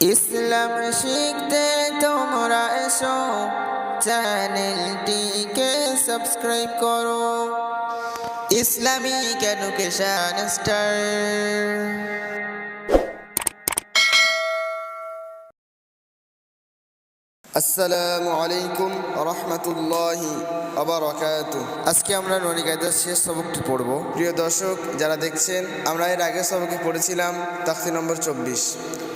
ইসলাম শিখতে তোমরা এসো। চ্যানেলটিকে সাবস্ক্রাইব করো। ইসলামিক এডুকেশন স্টার আসসালামু আলাইকুম রহমতুল্লাহি আবরাকাত। আজকে আমরা ননিকায়দার শেষ সবকটি পড়ব। প্রিয় দর্শক, যারা দেখছেন, আমরা এর আগের সবকে পড়েছিলাম তাখতি নম্বর চব্বিশ।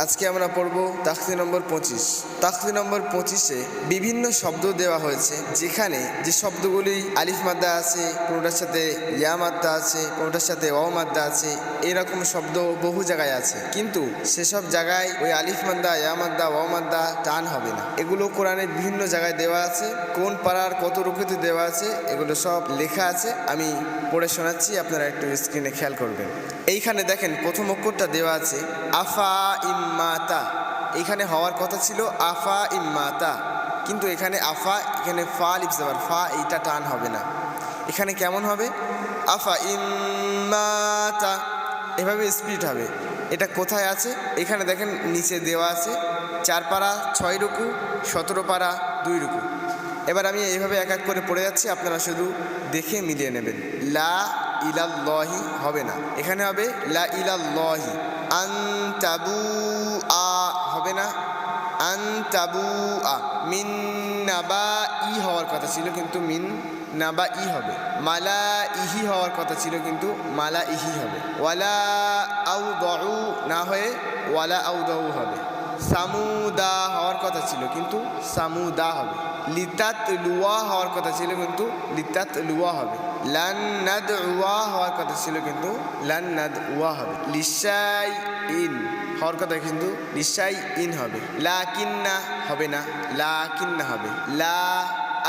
আজকে আমরা পড়ব তাখতি নম্বর পঁচিশ। তাখতি নম্বর পঁচিশে বিভিন্ন শব্দ দেওয়া হয়েছে, যেখানে যে শব্দগুলি আলিফ মাদ্দা আছে, কোনোটার সাথে ইয়া মাদ্দা আছে, কোনোটার সাথে অ মাদ্দা আছে, এরকম শব্দ বহু জায়গায় আছে। কিন্তু সেসব জায়গায় ওই আলিফ মাদ্দা, ইয়া মাদ্দা অ মাদ্দা টান হবে না। এগুলো কোরআনের বিভিন্ন জায়গায় দেওয়া আছে, কোন পাড়ার কত রুকুতে দেওয়া আছে, এগুলো সব লেখা আছে। আমি পড়ে শোনাচ্ছি, আপনারা একটু স্ক্রিনে খেয়াল করবেন। এইখানে দেখেন প্রথম অক্ষরটা দেওয়া আছে, আফা ইম্মাতা এখানে হওয়ার কথা ছিল আফা ইম্মাতা কিন্তু এখানে আফা, এখানে ফা লিপস আবার ফা এইটা টান হবে না। এখানে কেমন হবে? আফা ইম্মাতা এভাবে স্পিড হবে। এটা কোথায় আছে? এখানে দেখেন নিচে দেওয়া আছে চার পাড়া ছয় রুকু, সতেরো পাড়া দুই রুকু। এবার আমি এইভাবে এক এক করে পড়ে যাচ্ছি, আপনারা শুধু দেখে মিলিয়ে নেবেন। লা ইলাল্লাহি হবে না। এখানে হবে লা ইলাল্লাহি। আনতাবু আ হবে না। আনতাবু আ। মিন নাবা ই হওয়ার কথা ছিল কিন্তু মিন নাবা ই হবে। মালা ইহি হওয়ার কথা ছিল কিন্তু মালা ইহি হবে। ওয়ালা আউ দউ না হয়ে ওয়ালা আউ দউ হবে। সামুদা হওয়ার কথা ছিল, কিন্তু সামুদা হবে। লিতাত লুয়া হওয়ার কথা ছিল, কিন্তু লিতাত লুয়া হবে। লান্নাদ উয়া হওয়ার কথা ছিল, কিন্তু লান্নাদ উয়া হবে। লিসাই ইন হওয়ার কথা কিন্তু লিসাই ইন হবে। লা কিন্না হবে না লা কিন্না হবে। লা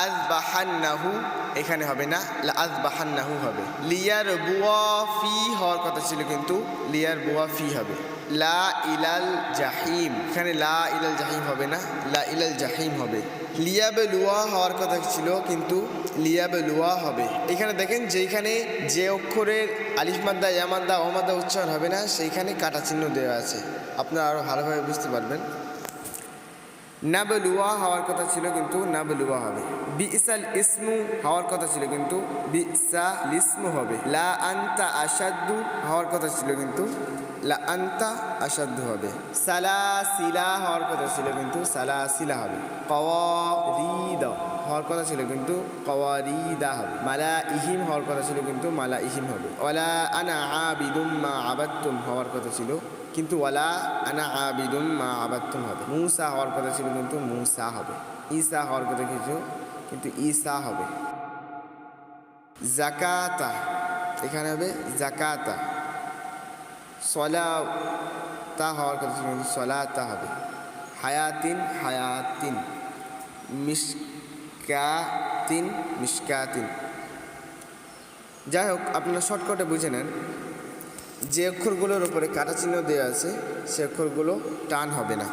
আজবাহান্নাহু এখানে হবে না, লা আজবাহান্নাহু হবে। লিয়ার বুয়া ফি হওয়ার কথা ছিল কিন্তু লিয়ার বুয়া ফি হবে। লা ইলাল জাহিম, এখানে লা ইলাল জাহিম হবে না, লা ইলাল জাহিম হবে। লিয়াবে লুয়া হওয়ার কথা ছিল কিন্তু লিয়াবে লুয়া হবে। এখানে দেখেন যেখানে যে অক্ষরের আলিফ মাদ্দা ইয়ামাদ্দা ওমাদ্দা উচ্চারণ হবে না, সেইখানে কাটা চিহ্ন দেওয়া আছে। আপনারা আরও ভালোভাবে বুঝতে পারবেন। নাবলুয়া হওয়ার কথা ছিল কিন্তু নাবলুয়া হবে। বিসাল ইসমু হওয়ার কথা ছিল কিন্তু বিসা লিসমু হবে। লা আন্তা আসাদ্দু হওয়ার কথা ছিল কিন্তু লা আন্তা আসাদ্দু হবে। সালা সিলা হওয়ার কথা ছিল কিন্তু সালা সিলা হবে। কওয়ারিদ হওয়ার কথা ছিল কিন্তু কওয়ারিদা হবে। মালা ইহিম হওয়ার কথা ছিল কিন্তু মালা ইহিম হবে। ওয়ালা আনা আবিদুম মা আবাত্তুম হওয়ার কথা ছিল কিন্তু ওয়ালা আনা আবিদুম মা আবাত্তুম হবে। মুসা হওয়ার কথা ছিল কিন্তু মুসা হবে। ঈসা হওয়ার কথা কিছু কিন্তু ঈসা হবে। জাকাতা এখানে হবে জাকাতা সলা তা হওয়ার কথা ছিল কিন্তু সলাতা হবে। হায়াতিন হায়াতিন। মিসকাতিন মিসকাতিন যাই হোক, আপনারা শর্টকাটে বুঝে নেন। যে অক্ষরগুলোর উপরে কাটা চিহ্ন দেওয়া আছে সে অক্ষরগুলো টান হবে না।